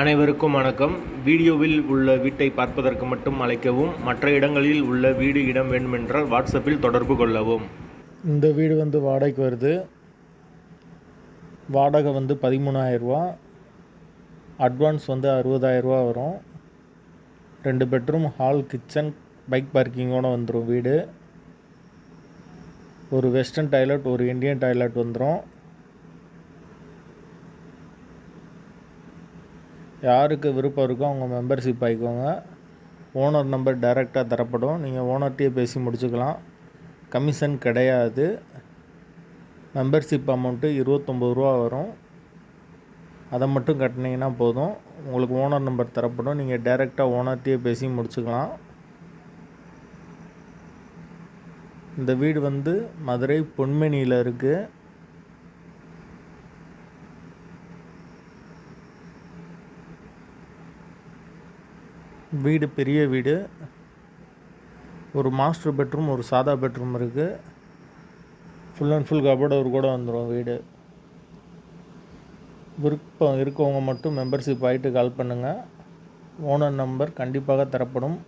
அனைவருக்கும் வணக்கம். வீடியோவில் உள்ள வீட்டை பார்ப்பதற்கு மட்டும் அழைக்கவும் மற்ற இடங்களில் உள்ள வீடு இடம் வேண்டுமென்றால் வாட்ஸ்அப்பில் தொடர்பு கொள்ளவும். இந்த வீடு வந்து வாடகைக்கு வருது. வாடகை வந்து பதிமூணாயிரரூவா அட்வான்ஸ் வந்து அறுபதாயிரரூவா வரும். ரெண்டு பெட்ரூம் ஹால் கிச்சன் பைக் பார்க்கிங்கோடு வந்துடும் வீடு. ஒரு வெஸ்டர்ன் டாய்லெட் ஒரு இந்தியன் டாய்லெட் வந்துடும் யாருக்கு விருப்பம் இருக்கோ அவங்க மெம்பர்ஷிப் ஆகிக்கோங்க ஓனர் நம்பர் டைரெக்டாக தரப்படும். நீங்கள் ஓனர்கிட்டயே பேசி முடிச்சுக்கலாம். கமிஷன் கிடையாது. மெம்பர்ஷிப் அமௌண்ட்டு இருபத்தொம்பது ரூபா வரும். அதை மட்டும் கட்டினீங்கன்னா போதும். உங்களுக்கு ஓனர் நம்பர் தரப்படும். நீங்கள் டைரெக்டாக ஓனர்கிட்டயே பேசி முடிச்சுக்கலாம். இந்த வீடு வந்து மதுரை பொன்மேனியில் இருக்குது வீடு பெரிய வீடு. ஒரு மாஸ்டர் பெட்ரூம் ஒரு சாதா பெட்ரூம் இருக்குது ஃபுல் அண்ட் ஃபுல் கபோர்டு ஒரு கூட வந்துடும் வீடு. விருப்பம் இருக்கவங்க மட்டும் மெம்பர்ஷிப் ஆகிட்டு கால் பண்ணுங்கள் ஓனர் நம்பர் கண்டிப்பாக தரப்படும்.